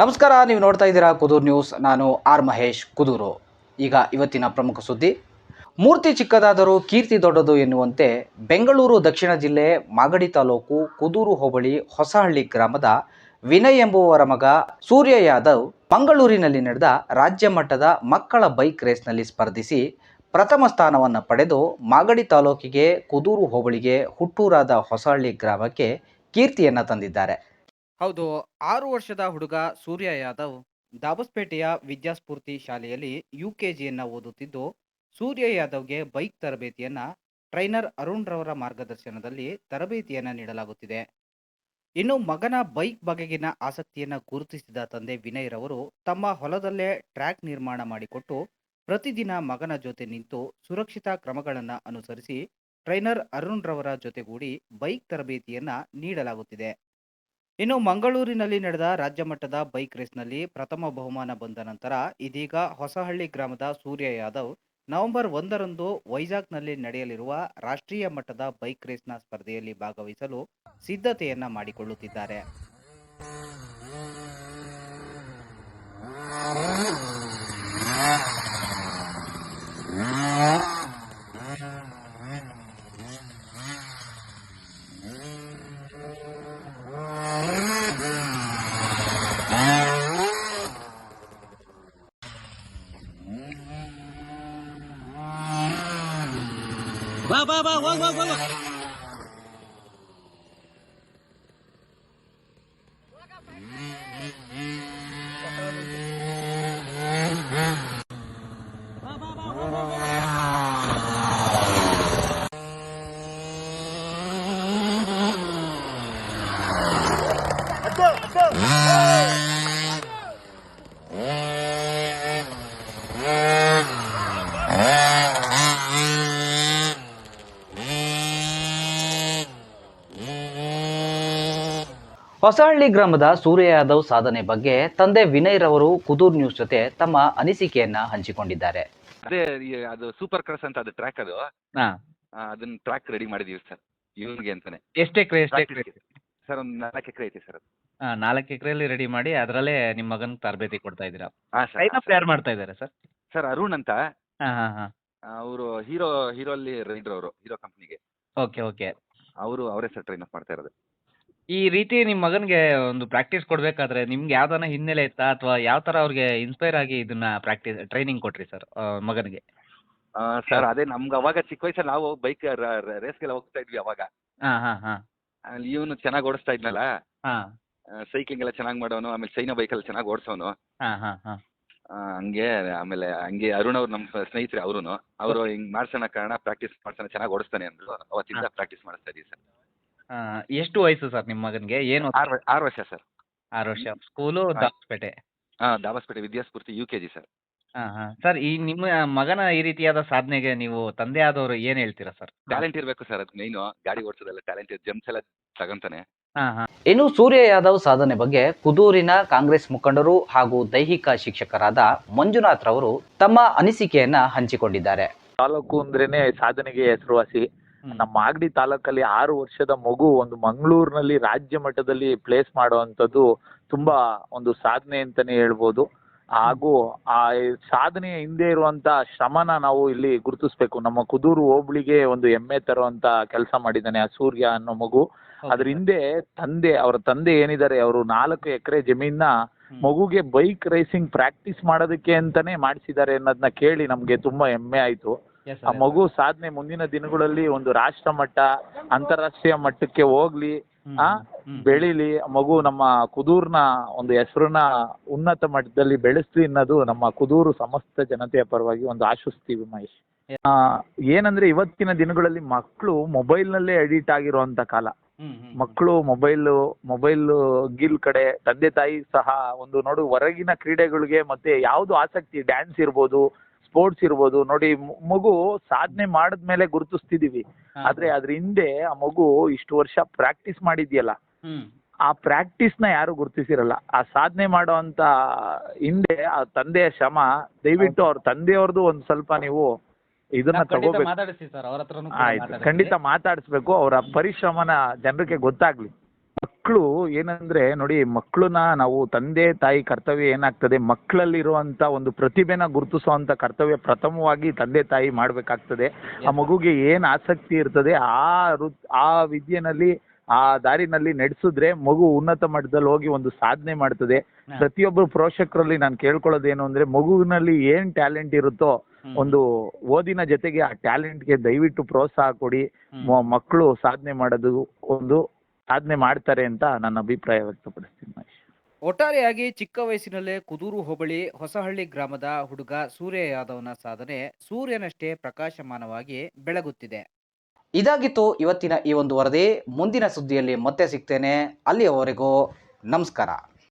ನಮಸ್ಕಾರ, ನೀವು ನೋಡ್ತಾ ಇದ್ದೀರಾ ಕುದೂರು ನ್ಯೂಸ್. ನಾನು ಆರ್ ಮಹೇಶ್ ಕುದೂರು. ಈಗ ಇವತ್ತಿನ ಪ್ರಮುಖ ಸುದ್ದಿ. ಮೂರ್ತಿ ಚಿಕ್ಕದಾದರೂ ಕೀರ್ತಿ ದೊಡ್ಡದು ಎನ್ನುವಂತೆ ಬೆಂಗಳೂರು ದಕ್ಷಿಣ ಜಿಲ್ಲೆ ಮಾಗಡಿ ತಾಲೂಕು ಕುದೂರು ಹೋಬಳಿ ಹೊಸಹಳ್ಳಿ ಗ್ರಾಮದ ವಿನಯ್ ಎಂಬುವರ ಮಗ ಸೂರ್ಯ ಯಾದವ್ ಮಂಗಳೂರಿನಲ್ಲಿ ನಡೆದ ರಾಜ್ಯ ಮಟ್ಟದ ಮಕ್ಕಳ ಬೈಕ್ ರೇಸ್ನಲ್ಲಿ ಸ್ಪರ್ಧಿಸಿ ಪ್ರಥಮ ಸ್ಥಾನವನ್ನು ಪಡೆದು ಮಾಗಡಿ ತಾಲೂಕಿಗೆ ಕುದೂರು ಹೋಬಳಿಗೆ ಹುಟ್ಟೂರಾದ ಹೊಸಹಳ್ಳಿ ಗ್ರಾಮಕ್ಕೆ ಕೀರ್ತಿಯನ್ನು ತಂದಿದ್ದಾರೆ. ಹೌದು. ಆರು ವರ್ಷದ ಹುಡುಗ ಸೂರ್ಯ ಯಾದವ್ ದಾಬಸ್ಪೇಟೆಯ ವಿದ್ಯಾಸ್ಫೂರ್ತಿ ಶಾಲೆಯಲ್ಲಿ ಯು ಕೆ ಜಿಯನ್ನು ಓದುತ್ತಿದ್ದು, ಸೂರ್ಯ ಯಾದವ್ಗೆ ಬೈಕ್ ತರಬೇತಿಯನ್ನು ಟ್ರೈನರ್ ಅರುಣ್ ರವರ ಮಾರ್ಗದರ್ಶನದಲ್ಲಿ ತರಬೇತಿಯನ್ನು ನೀಡಲಾಗುತ್ತಿದೆ. ಇನ್ನು ಮಗನ ಬೈಕ್ ಬಗೆಗಿನ ಆಸಕ್ತಿಯನ್ನು ಗುರುತಿಸಿದ ತಂದೆ ವಿನಯ್ ರವರು ತಮ್ಮ ಹೊಲದಲ್ಲೇ ಟ್ರ್ಯಾಕ್ ನಿರ್ಮಾಣ ಮಾಡಿಕೊಟ್ಟು, ಪ್ರತಿದಿನ ಮಗನ ಜೊತೆ ನಿಂತು ಸುರಕ್ಷಿತ ಕ್ರಮಗಳನ್ನು ಅನುಸರಿಸಿ ಟ್ರೈನರ್ ಅರುಣ್ ರವರ ಜೊತೆಗೂಡಿ ಬೈಕ್ ತರಬೇತಿಯನ್ನು ನೀಡಲಾಗುತ್ತಿದೆ. ಇನ್ನು ಮಂಗಳೂರಿನಲ್ಲಿ ನಡೆದ ರಾಜ್ಯ ಮಟ್ಟದ ಬೈಕ್ ರೇಸ್ನಲ್ಲಿ ಪ್ರಥಮ ಬಹುಮಾನ ಬಂದ ನಂತರ ಇದೀಗ ಹೊಸಹಳ್ಳಿ ಗ್ರಾಮದ ಸೂರ್ಯ ಯಾದವ್ ನವೆಂಬರ್ ಒಂದರಂದು ವೈಜಾಗ್ನಲ್ಲಿ ನಡೆಯಲಿರುವ ರಾಷ್ಟ್ರೀಯ ಮಟ್ಟದ ಬೈಕ್ ರೇಸ್ನ ಸ್ಪರ್ಧೆಯಲ್ಲಿ ಭಾಗವಹಿಸಲು ಸಿದ್ಧತೆಯನ್ನ ಮಾಡಿಕೊಳ್ಳುತ್ತಿದ್ದಾರೆ. ಬಾ ಬಾ ಬಾ ಹೋಗ್ ಹೋಗ್ ಹೋಗ್ ಹೊಸಹಳ್ಳಿ ಗ್ರಾಮದ ಸೂರ್ಯ ಯಾದವ್ ಸಾಧನೆ ಬಗ್ಗೆ ತಂದೆ ವಿನಯ್ ರವರು ಕುದೂರ್ ನ್ಯೂಸ್ ಜೊತೆ ತಮ್ಮ ಅನಿಸಿಕೆಯನ್ನ ಹಂಚಿಕೊಂಡಿದ್ದಾರೆ. ಅದೇ ಈ ಅದು ಸೂಪರ್ ಕ್ರಾಸ್ ಅಂತ ಅದು ಟ್ರ್ಯಾಕ್ ಅದು. ಹಾ. ಆ, ಅದನ್ನ ಟ್ರ್ಯಾಕ್ ರೆಡಿ ಮಾಡಿದೀವಿ ಸರ್ ಇವ್ರಿಗೆ ಅಂತಾನೆ. ಎಷ್ಟು ಎಕರೆ ಎಷ್ಟು ಎಕರೆ ಸರ್ ಒಂದು ನಾಲ್ಕು ಎಕರೆ ಐತೆ ಸರ್ ಅದು. ನಾಲ್ಕು ಎಕರೆಯಲ್ಲಿ ರೆಡಿ ಮಾಡಿ ಅದರಲ್ಲೇ ನಿಮ್ಮ ಮಗನ ತರಬೇತಿ ಕೊಡ್ತಾ ಇದ್ದೀರಾ? ಆ ಸರ್. ಯಾರು ಮಾಡ್ತಾ ಇದ್ದಾರೆ ಸರ್? ಸರ್ ಅರುಣ್ ಅಂತ. ಹಾ ಹಾ ಹಾಂ. ಅವರು ಹೀರೋ ಹೀರೋ ಅಲ್ಲಿ ರೈಡರ್ ಅವರು ಹೀರೋ ಕಂಪ್ನಿಗೆ ಓಕೆ ಓಕೆ. ಅವರು ಅವರೇ ಸರ್ ಟ್ರೈನ್ ಅಪ್ ಮಾಡ್ತಾ ಇರೋದು. ಈ ರೀತಿ ನಿಮ್ಮ ಮಗನಿಗೆ ಒಂದು ಪ್ರಾಕ್ಟೀಸ್ ಕೊಡ್ಬೇಕಾದ್ರೆ ನಿಮ್ಗೆ ಯಾವ್ದಾನ ಹಿನ್ನೆಲೆ ಇತ್ತಾ? ಅಥವಾ ಯಾವ ತರ ಅವ್ರಿಗೆ ಇನ್ಸ್ಪೈರ್ ಆಗಿ ಇದನ್ನ ಪ್ರಾಕ್ಟೀಸ್ ಟ್ರೈನಿಂಗ್ ಕೊಟ್ರಿ ಸರ್ ಮಗನಿಗೆ? ಸರ್ ಅದೇ ನಮ್ಗೆ ಅವಾಗ ಚಿಕ್ಕ ವಯಸ್ಸಲ್ಲಿ ನಾವು ಬೈಕ್ ರೇಸ್ಗೆಲ್ಲ ಹೋಗ್ತಾ ಇದ್ವಿ ಅವಾಗ. ಹಾಂ ಹಾಂ ಹಾಂ. ಇವನು ಚೆನ್ನಾಗಿ ಓಡಿಸ್ತಾ ಇದ್ನಲ್ಲ? ಹಾಂ. ಸೈಕ್ಲಿಂಗ್ ಎಲ್ಲ ಚೆನ್ನಾಗಿ ಮಾಡೋನು ಆಮೇಲೆ ಚೈನಾ ಬೈಕಲ್ಲಿ ಚೆನ್ನಾಗಿ ಓಡಿಸೋನು. ಹಾಂ ಹಾಂ ಹಾಂ. ಹಂಗೆ ಆಮೇಲೆ ಹಂಗೆ ಅರುಣ್ ಅವ್ರು ನಮ್ಮ ಸ್ನೇಹಿತರೆ ಅವರು ಅವರು ಹಿಂಗ್ ಮಾಡ್ಸೋಣ ಕಾರಣ ಪ್ರಾಕ್ಟೀಸ್ ಮಾಡ್ಸೋಣ ಚೆನ್ನಾಗಿ ಓಡಿಸ್ತಾನೆ ಅಂದ್ರು. ಅವತ್ತಿಂದ ಪ್ರಾಕ್ಟೀಸ್ ಮಾಡಿಸ್ತಾ ಇದೀವಿ ಸರ್ ಎಷ್ಟು ವಯಸ್ಸು ಸರ್ ನಿಮ್ಮ ಮಗನಿಗೆ? ಏನು ಆರು ವ- ಆರು ವರ್ಷ ಸರ್. ಆರು ವರ್ಷ. ಸ್ಕೂಲು ದಾಬಸ್ಪೇಟೆ ದಾಸಪೇಟೆ ಹಾಂ Dabaspete Vidyaspoorthi U K G sir. ಹಾಂ ಹಾಂ. ಸರ್ ಈ ನಿಮ್ಮ ಮಗನ ಈ ರೀತಿಯಾದ ಸಾಧನೆಗೆ ನೀವು ತಂದೆ ಆದವರು ಏನು ಹೇಳ್ತೀರಾ ಸರ್? ಟ್ಯಾಲೆಂಟ್ ಇರಬೇಕು ಸರ್ ಅದು ಮೇನ್ ಗಾಡಿ ಓಡಿಸೋದೆಲ್ಲ ಟ್ಯಾಲೆಂಟ್ ಜಂಪ್ಸ್ ಎಲ್ಲ ತಗೊಂತಾನೆ. ಹಾ ಹಾ. ಇನ್ನು ಸೂರ್ಯ ಯಾದವ್ ಸಾಧನೆ ಬಗ್ಗೆ ಕುದೂರಿನ ಕಾಂಗ್ರೆಸ್ ಮುಖಂಡರು ಹಾಗೂ ದೈಹಿಕ ಶಿಕ್ಷಕರಾದ ಮಂಜುನಾಥ್ ರವರು ತಮ್ಮ ಅನಿಸಿಕೆಯನ್ನ ಹಂಚಿಕೊಂಡಿದ್ದಾರೆ. ತಾಲೂಕು ಅಂದ್ರೇನೆ ಸಾಧನೆಗೆ ಹೆಸರುವಾಸಿ. ನಮ್ಮ ಮಾಗಡಿ ತಾಲೂಕಲ್ಲಿ ಆರು ವರ್ಷದ ಮಗು ಒಂದು ಮಂಗಳೂರಿನಲ್ಲಿ ರಾಜ್ಯ ಮಟ್ಟದಲ್ಲಿ ಪ್ಲೇಸ್ ಮಾಡುವಂಥದ್ದು ತುಂಬಾ ಒಂದು ಸಾಧನೆ ಅಂತಾನೆ ಹೇಳ್ಬೋದು. ಹಾಗೂ ಆ ಸಾಧನೆಯ ಹಿಂದೆ ಇರುವಂತ ಶ್ರಮನ ನಾವು ಇಲ್ಲಿ ಗುರುತಿಸ್ಬೇಕು. ನಮ್ಮ ಕುದೂರು ಹೋಬಳಿಗೆ ಒಂದು ಹೆಮ್ಮೆ ತರುವಂತ ಕೆಲಸ ಮಾಡಿದ್ದಾನೆ ಆ ಸೂರ್ಯ ಅನ್ನೋ ಮಗು. ಅದ್ರ ಹಿಂದೆ ತಂದೆ ಅವರ ತಂದೆ ಏನಿದ್ದಾರೆ ಅವರು ನಾಲ್ಕು ಎಕರೆ ಜಮೀನ ಮಗುಗೆ ಬೈಕ್ ರೇಸಿಂಗ್ ಪ್ರಾಕ್ಟೀಸ್ ಮಾಡೋದಕ್ಕೆ ಅಂತಾನೆ ಮಾಡಿಸಿದ್ದಾರೆ ಅನ್ನೋದನ್ನ ಕೇಳಿ ನಮ್ಗೆ ತುಂಬಾ ಹೆಮ್ಮೆ ಆಯ್ತು. ಆ ಮಗು ಸಾಧನೆ ಮುಂದಿನ ದಿನಗಳಲ್ಲಿ ಒಂದು ರಾಷ್ಟ್ರ ಮಟ್ಟ ಅಂತಾರಾಷ್ಟ್ರೀಯ ಮಟ್ಟಕ್ಕೆ ಹೋಗ್ಲಿ ಆ ಬೆಳಿಲಿ ಆ ಮಗು ನಮ್ಮ ಕುದೂರ್ನ ಒಂದು ಹೆಸರನ್ನ ಉನ್ನತ ಮಟ್ಟದಲ್ಲಿ ಬೆಳೆಸ್ಲಿ ಅನ್ನೋದು ನಮ್ಮ ಕುದೂರು ಸಮಸ್ತ ಜನತೆಯ ಪರವಾಗಿ ಒಂದು ಆಶಿಸ್ತೀವಿ ಮಹೇಶ್ ಆ, ಏನಂದ್ರೆ ಇವತ್ತಿನ ದಿನಗಳಲ್ಲಿ ಮಕ್ಕಳು ಮೊಬೈಲ್ನಲ್ಲೇ ಅಡಿಟ್ ಆಗಿರುವಂತ ಕಾಲ. ಮಕ್ಕಳು ಮೊಬೈಲ್ ಮೊಬೈಲ್ ಗಿಲ್ ಕಡೆ ತಂದೆ ತಾಯಿ ಸಹ ಒಂದು ನೋಡು ಹೊರಗಿನ ಕ್ರೀಡೆಗಳಿಗೆ ಮತ್ತೆ ಯಾವ್ದು ಆಸಕ್ತಿ ಡ್ಯಾನ್ಸ್ ಇರ್ಬೋದು ಸ್ಪೋರ್ಟ್ಸ್ ಇರ್ಬೋದು. ನೋಡಿ ಮಗು ಸಾಧನೆ ಮಾಡಿದ್ಮೇಲೆ ಗುರುತಿಸ್ತಿದೀವಿ. ಆದ್ರೆ ಅದ್ರ ಹಿಂದೆ ಆ ಮಗು ಇಷ್ಟು ವರ್ಷ ಪ್ರಾಕ್ಟೀಸ್ ಮಾಡಿದ್ಯಲ್ಲ. ಆ ಪ್ರಾಕ್ಟೀಸ್ನ ಯಾರು ಗುರುತಿಸಿರಲ್ಲ. ಆ ಸಾಧನೆ ಮಾಡೋ ಅಂತ ಹಿಂದೆ ಆ ತಂದೆಯ ಶ್ರಮ ದಯವಿಟ್ಟು ಅವ್ರ ತಂದೆಯವ್ರದ್ದು ಒಂದ್ ಸ್ವಲ್ಪ ನೀವು ಇದನ್ನ ತಗೋಬೇಕು. ಖಂಡಿತ ಮಾತಾಡಿಸ್ಬೇಕು. ಅವರ ಪರಿಶ್ರಮನ ಜನರಿಗೆ ಗೊತ್ತಾಗ್ಲಿ. ಮಕ್ಕಳು ಏನಂದ್ರೆ ನೋಡಿ ಮಕ್ಕಳನ್ನ ನಾವು ತಂದೆ ತಾಯಿ ಕರ್ತವ್ಯ ಏನಾಗ್ತದೆ? ಮಕ್ಕಳಲ್ಲಿರುವಂತ ಒಂದು ಪ್ರತಿಭೆನ ಗುರುತಿಸುವಂತ ಕರ್ತವ್ಯ ಪ್ರಥಮವಾಗಿ ತಂದೆ ತಾಯಿ ಮಾಡ್ಬೇಕಾಗ್ತದೆ. ಆ ಮಗುಗೆ ಏನ್ ಆಸಕ್ತಿ ಇರ್ತದೆ? ಆ ರು ಆ ವಿದ್ಯೆನಲ್ಲಿ ಆ ದಾರಿನಲ್ಲಿ ನಡೆಸಿದ್ರೆ ಮಗು ಉನ್ನತ ಮಟ್ಟದಲ್ಲಿ ಹೋಗಿ ಒಂದು ಸಾಧನೆ ಮಾಡ್ತದೆ. ಪ್ರತಿಯೊಬ್ಬ ಪ್ರತಿಯೊಬ್ಬರು ಪೋಷಕರಲ್ಲಿ ನಾನು ಕೇಳ್ಕೊಳ್ಳೋದೇನು ಅಂದ್ರೆ ಮಗುವಿನಲ್ಲಿ ಏನ್ ಟ್ಯಾಲೆಂಟ್ ಇರುತ್ತೋ ಒಂದು ಓದಿನ ಜೊತೆಗೆ ಆ ಟ್ಯಾಲೆಂಟ್ಗೆ ದಯವಿಟ್ಟು ಪ್ರೋತ್ಸಾಹ ಕೊಡಿ. ಮಕ್ಕಳು ಸಾಧನೆ ಮಾಡೋದು ಒಂದು ಸಾಧನೆ ಮಾಡ್ತಾರೆ ಅಂತ ನನ್ನ ಅಭಿಪ್ರಾಯ ವ್ಯಕ್ತಪಡಿಸ್ತೀನಿ ಮಹೇಶ್. ಒಟ್ಟಾರೆಯಾಗಿ ಚಿಕ್ಕ ವಯಸ್ಸಿನಲ್ಲೇ ಕುದೂರು ಹೋಬಳಿ ಹೊಸಹಳ್ಳಿ ಗ್ರಾಮದ ಹುಡುಗ ಸೂರ್ಯ ಯಾದವ್ನ ಸಾಧನೆ ಸೂರ್ಯನಷ್ಟೇ ಪ್ರಕಾಶಮಾನವಾಗಿ ಬೆಳಗುತ್ತಿದೆ. ಇದಾಗಿತ್ತು ಇವತ್ತಿನ ಈ ಒಂದು ವರದಿ. ಮುಂದಿನ ಸುದ್ದಿಯಲ್ಲಿ ಮತ್ತೆ ಸಿಗ್ತೇನೆ. ಅಲ್ಲಿಯವರೆಗೂ ನಮಸ್ಕಾರ.